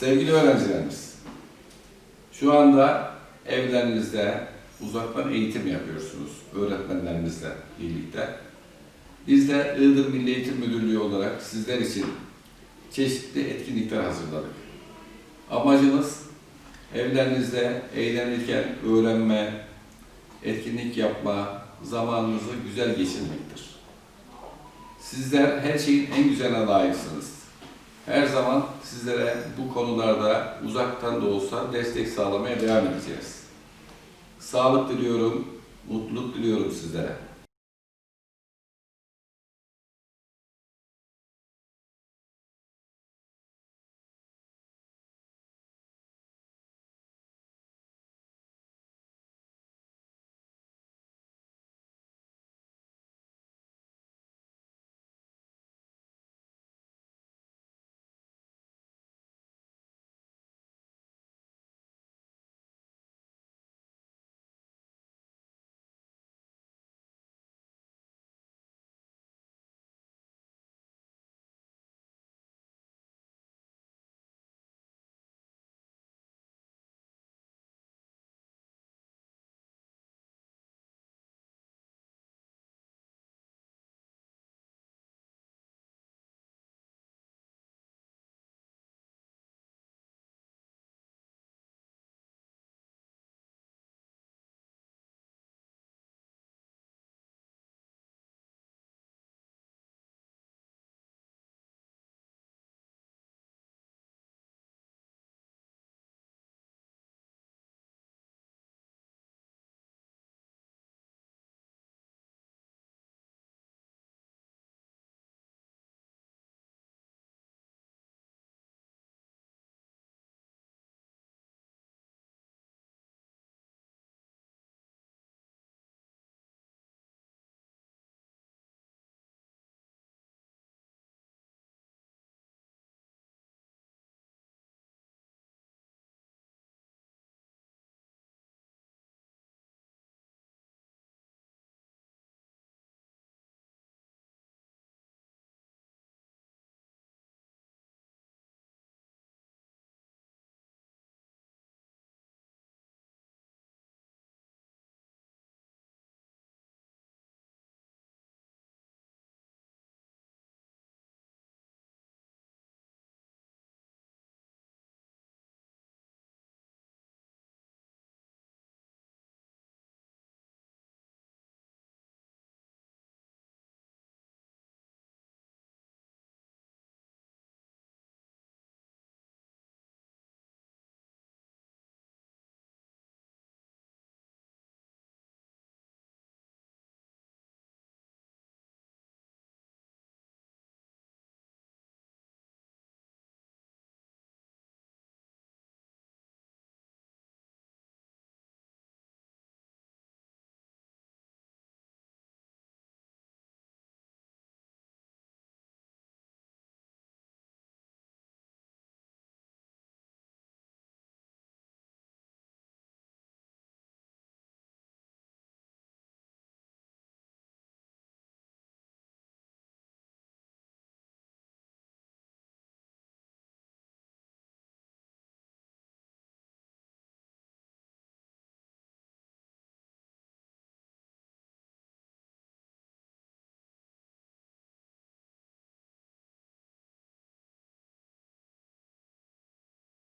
Sevgili öğrencilerimiz, şu anda evlerinizde uzaktan eğitim yapıyorsunuz öğretmenlerinizle birlikte. Biz de Iğdır Milli Eğitim Müdürlüğü olarak sizler için çeşitli etkinlikler hazırladık. Amacımız evlerinizde eğlenirken öğrenme, etkinlik yapma, zamanınızı güzel geçirmektir. Sizler her şeyin en güzeline layıksınız. Her zaman sizlere bu konularda uzaktan da olsa destek sağlamaya devam edeceğiz. Sağlık diliyorum, mutluluk diliyorum sizlere.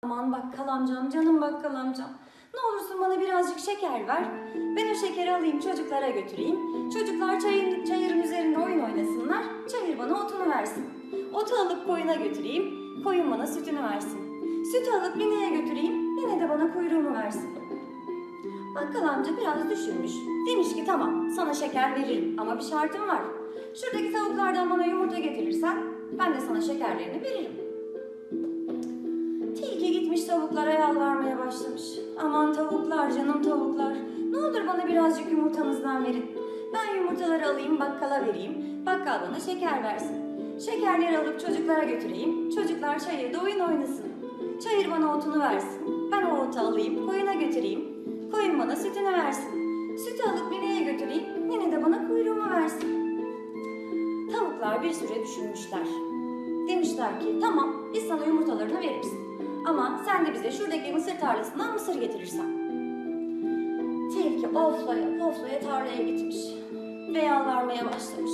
Aman bakkal amcam, canım bakkal amcam. Ne olursun bana birazcık şeker ver. Ben o şekeri alayım çocuklara götüreyim. Çocuklar çayın, çayırın üzerinde oyun oynasınlar. Çayır bana otunu versin. Otu alıp koyuna götüreyim. Koyun bana sütünü versin. Sütü alıp bineye götüreyim. Yine de bana kuyruğumu versin. Bakkal amca biraz düşünmüş. Demiş ki tamam sana şeker veririm ama bir şartım var. Şuradaki tavuklardan bana yumurta getirirsen ben de sana şekerlerini veririm. Tavuklara yalvarmaya başlamış. Aman tavuklar canım tavuklar. Ne olur bana birazcık yumurtanızdan verin. Ben yumurtaları alayım bakkala vereyim. Bakkal bana şeker versin. Şekerleri alıp çocuklara götüreyim. Çocuklar çayırda oyun oynasın. Çayır bana otunu versin. Ben o otu alayım koyuna götüreyim. Koyun bana sütünü versin. Sütü alıp bineye götüreyim. Yine de bana kuyruğumu versin. Tavuklar bir süre düşünmüşler. Demişler ki tamam biz sana yumurtalarını veririz. Ama sen de bize şuradaki mısır tarlasından mısır getirirsen. Tilki oflaya poflaya tarlaya gitmiş. Ve yalvarmaya başlamış.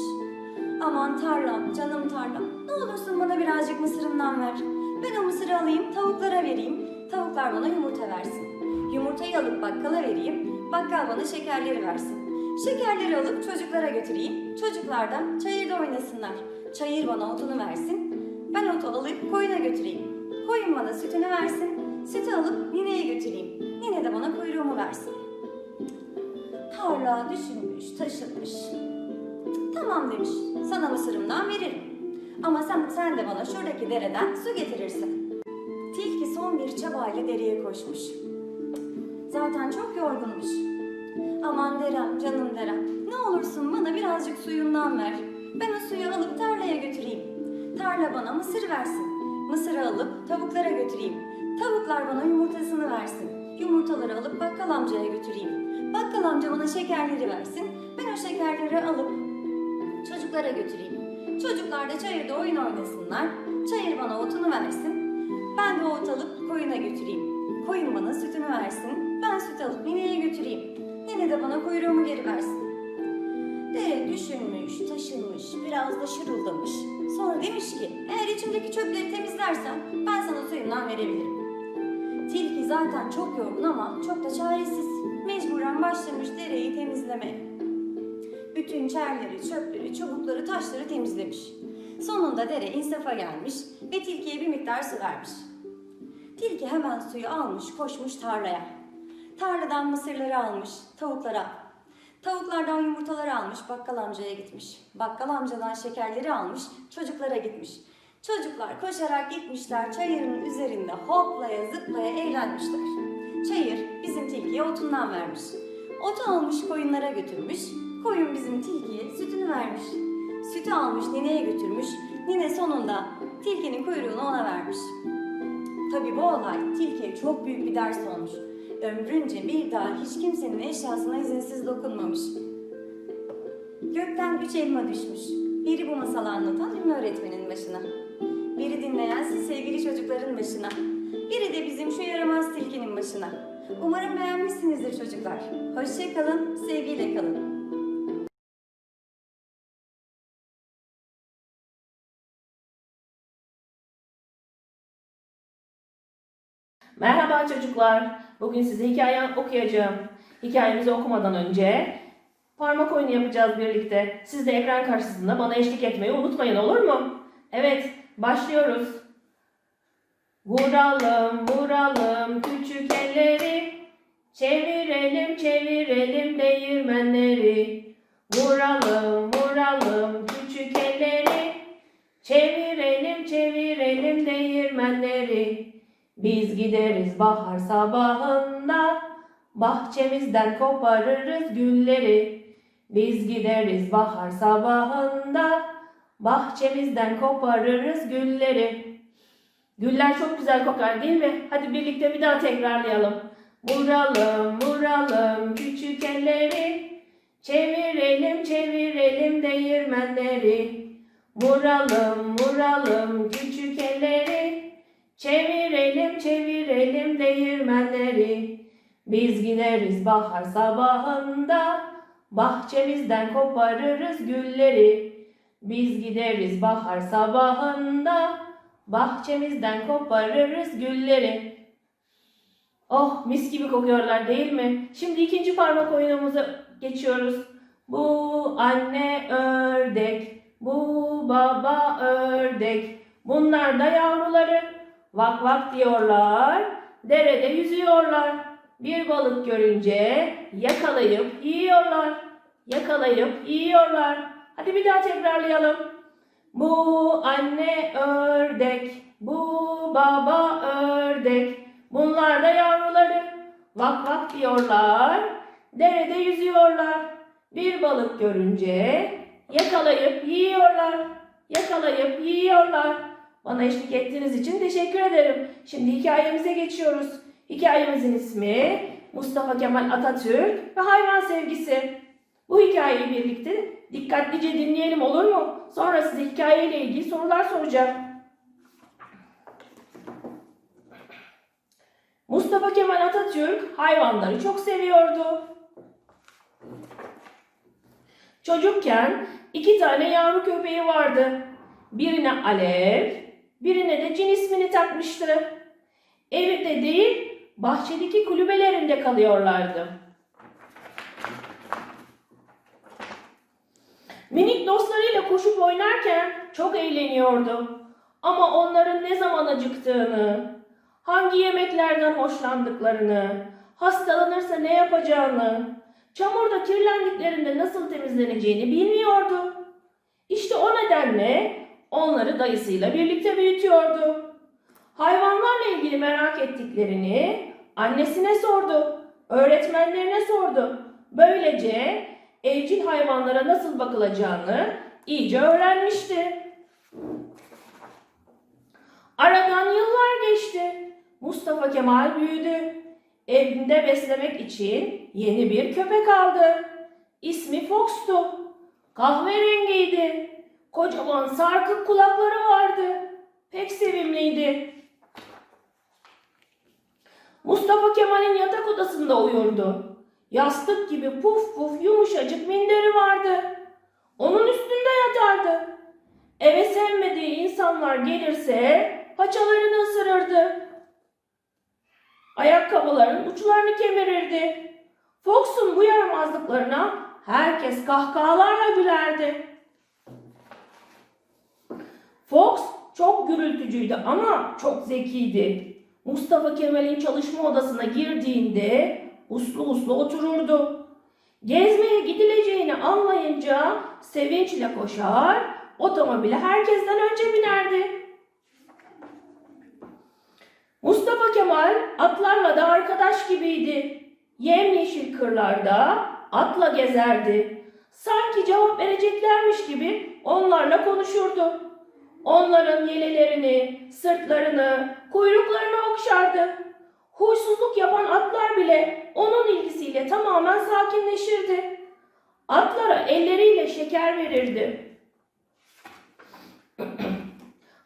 Aman tarlam, canım tarlam, ne olursun bana birazcık mısırımdan ver. Ben o mısırı alayım, tavuklara vereyim. Tavuklar bana yumurta versin. Yumurtayı alıp bakkala vereyim, bakkal bana şekerleri versin. Şekerleri alıp çocuklara götüreyim. Çocuklar da çayırda oynasınlar. Çayır bana otunu versin. Ben otu alıp koyuna götüreyim. Koyun bana sütünü versin. Sütü alıp nineye götüreyim. Nine de bana kuyruğumu versin. Tarla düşünmüş, taşınmış. Tamam demiş. Sana mısırımdan veririm. Ama sen, sen de bana şuradaki dereden su getirirsin. Tilki son bir çabayla dereye koşmuş. Zaten çok yorgunmuş. Aman derem, canım derem. Ne olursun bana birazcık suyundan ver. Ben o suyu alıp tarlaya götüreyim. Tarla bana mısır versin. Mısırı alıp tavuklara götüreyim. Tavuklar bana yumurtasını versin. Yumurtaları alıp bakkal amcaya götüreyim. Bakkal amca bana şekerleri versin. Ben o şekerleri alıp çocuklara götüreyim. Çocuklar da çayırda oyun oynasınlar. Çayır bana otunu versin. Ben de ot alıp koyuna götüreyim. Koyun bana sütünü versin. Ben süt alıp nineye götüreyim. Nene de bana kuyruğumu geri versin. Dere düşünmüş, taşınmış, biraz da şırıldamış. Sonra demiş ki, eğer içimdeki çöpleri temizlersen ben sana suyumdan verebilirim. Tilki zaten çok yorgun ama çok da çaresiz. Mecburen başlamış dereyi temizlemeye. Bütün çerleri, çöpleri, çubukları, taşları temizlemiş. Sonunda dere insafa gelmiş ve tilkiye bir miktar su vermiş. Tilki hemen suyu almış, koşmuş tarlaya. Tarladan mısırları almış, tavuklara. Tavuklardan yumurtaları almış, bakkal amcaya gitmiş. Bakkal amcadan şekerleri almış, çocuklara gitmiş. Çocuklar koşarak gitmişler, çayırın üzerinde hoplaya zıplaya eğlenmişler. Çayır bizim tilkiye otundan vermiş. Otu almış koyunlara götürmüş, koyun bizim tilkiye sütünü vermiş. Sütü almış nineye götürmüş, nine sonunda tilkinin kuyruğunu ona vermiş. Tabi bu olay tilkiye çok büyük bir ders olmuş. Ömrünce bir daha hiç kimsenin eşyasına izinsiz dokunmamış. Gökten üç elma düşmüş. Biri bu masalı anlatan ünlü öğretmenin başına. Biri dinleyen siz sevgili çocukların başına. Biri de bizim şu yaramaz tilkinin başına. Umarım beğenmişsinizdir çocuklar. Hoşçakalın, sevgiyle kalın. Merhaba çocuklar. Bugün size hikaye okuyacağım. Hikayemizi okumadan önce parmak oyunu yapacağız birlikte. Siz de ekran karşısında bana eşlik etmeyi unutmayın olur mu? Evet, başlıyoruz. Vuralım, vuralım küçük elleri. Çevirelim, çevirelim değirmenleri. Vuralım, vuralım küçük elleri. Çevirelim, çevirelim değirmenleri. Biz gideriz bahar sabahında, bahçemizden koparırız gülleri. Biz gideriz bahar sabahında, bahçemizden koparırız gülleri. Güller çok güzel kokar değil mi? Hadi birlikte bir daha tekrarlayalım. Vuralım, vuralım küçük elleri, çevirelim, çevirelim değirmenleri. Vuralım, vuralım küçük elleri, Çevirelim çevirelim değirmenleri. Biz gideriz bahar sabahında. Bahçemizden koparırız gülleri. Biz gideriz bahar sabahında. Bahçemizden koparırız gülleri. Oh mis gibi kokuyorlar değil mi? Şimdi ikinci parmak oyunumuza geçiyoruz. Bu anne ördek, bu baba ördek. Bunlar da yavruları. Vak vak diyorlar, derede yüzüyorlar. Bir balık görünce yakalayıp yiyorlar. Yakalayıp yiyorlar. Hadi bir daha tekrarlayalım. Bu anne ördek, bu baba ördek. Bunlar da yavruları. Vak vak diyorlar, derede yüzüyorlar. Bir balık görünce yakalayıp yiyorlar. Yakalayıp yiyorlar. Bana eşlik ettiğiniz için teşekkür ederim. Şimdi hikayemize geçiyoruz. Hikayemizin ismi Mustafa Kemal Atatürk ve hayvan sevgisi. Bu hikayeyi birlikte dikkatlice dinleyelim olur mu? Sonra size hikayeyle ilgili sorular soracağım. Mustafa Kemal Atatürk hayvanları çok seviyordu. Çocukken iki tane yavru köpeği vardı. Birine Alev, birine de cin ismini takmıştı. Evde değil, bahçedeki kulübelerinde kalıyorlardı. Minik dostlarıyla koşup oynarken çok eğleniyordu. Ama onların ne zaman acıktığını, hangi yemeklerden hoşlandıklarını, hastalanırsa ne yapacağını, çamurda kirlendiklerinde nasıl temizleneceğini bilmiyordu. İşte o nedenle onları dayısıyla birlikte büyütüyordu. Hayvanlarla ilgili merak ettiklerini annesine sordu, öğretmenlerine sordu. Böylece evcil hayvanlara nasıl bakılacağını iyice öğrenmişti. Aradan yıllar geçti. Mustafa Kemal büyüdü. Evinde beslemek için yeni bir köpek aldı. İsmi Fox'tu. Kahverengiydi. Kocaman sarkık kulakları vardı. Pek sevimliydi. Mustafa Kemal'in yatak odasında uyurdu. Yastık gibi puf puf yumuşacık minderi vardı. Onun üstünde yatardı. Eve sevmediği insanlar gelirse paçalarını ısırırdı. Ayakkabılarının uçlarını kemirirdi. Fox'un bu yaramazlıklarına herkes kahkahalarla gülerdi. Fox çok gürültücüydü ama çok zekiydi. Mustafa Kemal'in çalışma odasına girdiğinde uslu uslu otururdu. Gezmeye gidileceğini anlayınca sevinçle koşar, otomobile herkesten önce binerdi. Mustafa Kemal atlarla da arkadaş gibiydi. Yemyeşil kırlarda atla gezerdi. Sanki cevap vereceklermiş gibi onlarla konuşurdu. Onların yelelerini, sırtlarını, kuyruklarını okşardı. Huysuzluk yapan atlar bile onun ilgisiyle tamamen sakinleşirdi. Atlara elleriyle şeker verirdi.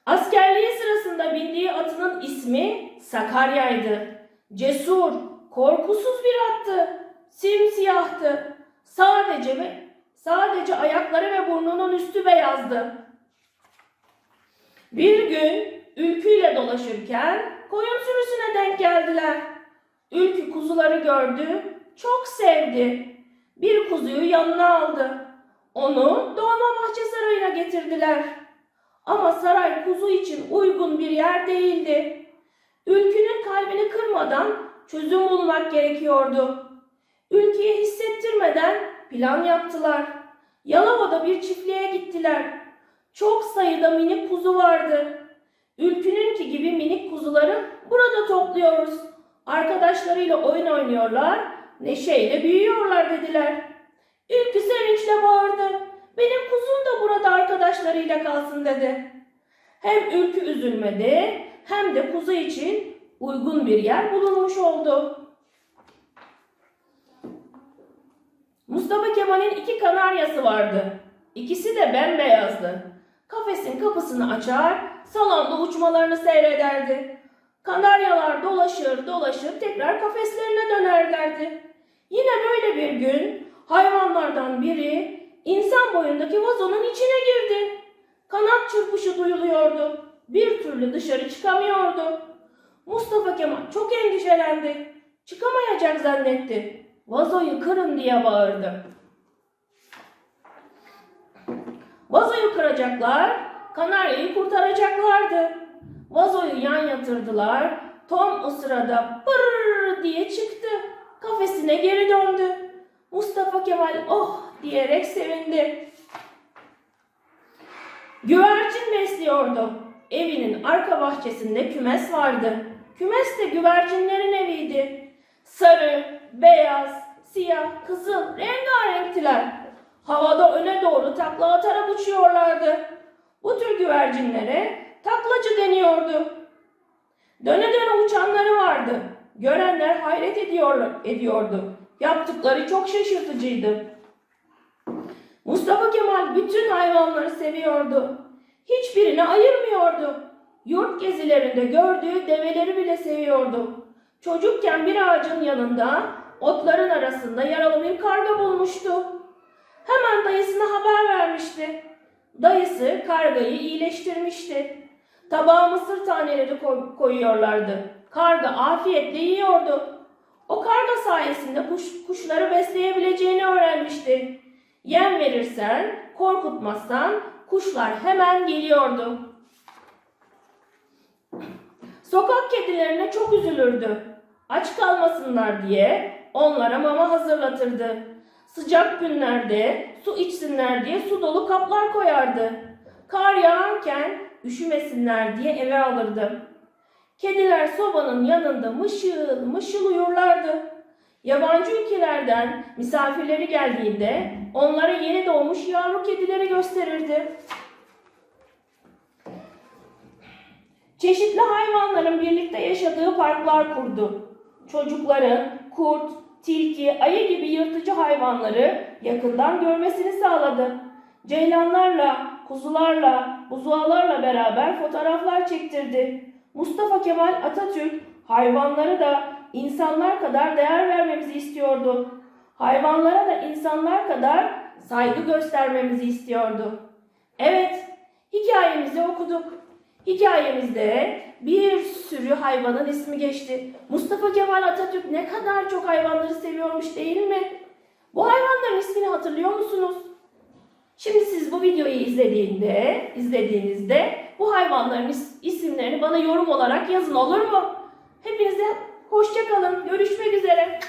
Askerliği sırasında bindiği atının ismi Sakarya'ydı. Cesur, korkusuz bir attı. Simsiyahtı. Sadece ve sadece ayakları ve burnunun üstü beyazdı. Bir gün ülküyle dolaşırken koyun sürüsüne denk geldiler. Ülkü kuzuları gördü, çok sevdi. Bir kuzuyu yanına aldı. Onu Dolmabahçe Sarayı'na getirdiler. Ama saray kuzu için uygun bir yer değildi. Ülkünün kalbini kırmadan çözüm bulmak gerekiyordu. Ülküye hissettirmeden plan yaptılar. Yalova'da bir çiftliğe gittiler. Çok sayıda minik kuzu vardı. Ülkününki gibi minik kuzuları burada topluyoruz. Arkadaşlarıyla oyun oynuyorlar, neşeyle büyüyorlar dediler. Ülkü sevinçle bağırdı. Benim kuzum da burada arkadaşlarıyla kalsın dedi. Hem ülkü üzülmedi hem de kuzu için uygun bir yer bulunmuş oldu. Mustafa Kemal'in iki kanaryası vardı. İkisi de bembeyazdı. Kafesin kapısını açar, salonda uçmalarını seyrederdi. Kanaryalar dolaşır dolaşır tekrar kafeslerine dönerlerdi. Yine böyle bir gün hayvanlardan biri insan boyundaki vazonun içine girdi. Kanat çırpışı duyuluyordu. Bir türlü dışarı çıkamıyordu. Mustafa Kemal çok endişelendi. Çıkamayacak zannetti. Vazoyu kırın diye bağırdı. Vazoyu kıracaklar, kanaryayı kurtaracaklardı. Vazoyu yan yatırdılar. Tom o sırada pırr diye çıktı. Kafesine geri döndü. Mustafa Kemal oh diyerek sevindi. Güvercin besliyordu. Evinin arka bahçesinde kümes vardı. Kümes de güvercinlerin eviydi. Sarı, beyaz, siyah, kızıl, rengarenktiler. Havada öne doğru takla atarak uçuyorlardı. Bu tür güvercinlere taklacı deniyordu. Döne döne uçanları vardı. Görenler hayret ediyor, ediyordu. Yaptıkları çok şaşırtıcıydı. Mustafa Kemal bütün hayvanları seviyordu. Hiçbirini ayırmıyordu. Yurt gezilerinde gördüğü develeri bile seviyordu. Çocukken bir ağacın yanında otların arasında yaralı bir karga bulmuştu. Hemen dayısına haber vermişti. Dayısı kargayı iyileştirmişti. Tabağa mısır taneleri koy- koyuyorlardı. Karga afiyetle yiyordu. O karga sayesinde kuş, kuşları besleyebileceğini öğrenmişti. Yem verirsen, korkutmazsan kuşlar hemen geliyordu. Sokak kedilerine çok üzülürdü. Aç kalmasınlar diye onlara mama hazırlatırdı. Sıcak günlerde su içsinler diye su dolu kaplar koyardı. Kar yağarken üşümesinler diye eve alırdı. Kediler sobanın yanında mışıl mışıl uyurlardı. Yabancı ülkelerden misafirleri geldiğinde onlara yeni doğmuş yavru kedileri gösterirdi. Çeşitli hayvanların birlikte yaşadığı parklar kurdu. Çocukların kurt, tilki, ayı gibi yırtıcı hayvanları yakından görmesini sağladı. Ceylanlarla, kuzularla, buzualarla beraber fotoğraflar çektirdi. Mustafa Kemal Atatürk hayvanları da insanlar kadar değer vermemizi istiyordu. Hayvanlara da insanlar kadar saygı göstermemizi istiyordu. Evet, hikayemizi okuduk. Hikayemizde bir sürü hayvanın ismi geçti. Mustafa Kemal Atatürk ne kadar çok hayvanları seviyormuş değil mi? Bu hayvanların ismini hatırlıyor musunuz? Şimdi siz bu videoyu izlediğinde, izlediğinizde bu hayvanların is- isimlerini bana yorum olarak yazın olur mu? Hepinize hoşça kalın. Görüşmek üzere.